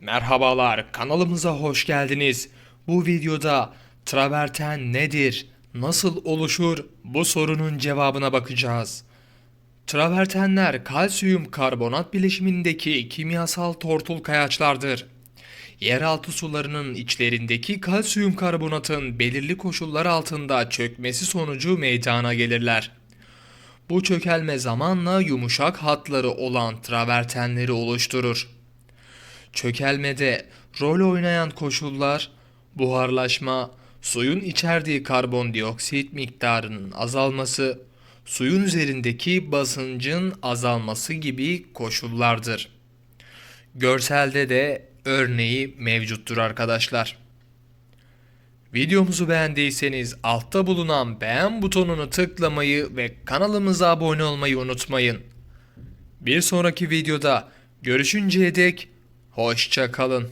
Merhabalar, kanalımıza hoş geldiniz. Bu videoda traverten nedir, nasıl oluşur bu sorunun cevabına bakacağız. Travertenler kalsiyum karbonat bileşimindeki kimyasal tortul kayaçlardır. Yeraltı sularının içlerindeki kalsiyum karbonatın belirli koşullar altında çökmesi sonucu meydana gelirler. Bu çökelme zamanla yumuşak hatları olan travertenleri oluşturur. Çökelmede rol oynayan koşullar buharlaşma, suyun içerdiği karbondioksit miktarının azalması, suyun üzerindeki basıncın azalması gibi koşullardır. Görselde de örneği mevcuttur arkadaşlar. Videomuzu beğendiyseniz altta bulunan beğen butonunu tıklamayı ve kanalımıza abone olmayı unutmayın. Bir sonraki videoda görüşünceye dek hoşça kalın.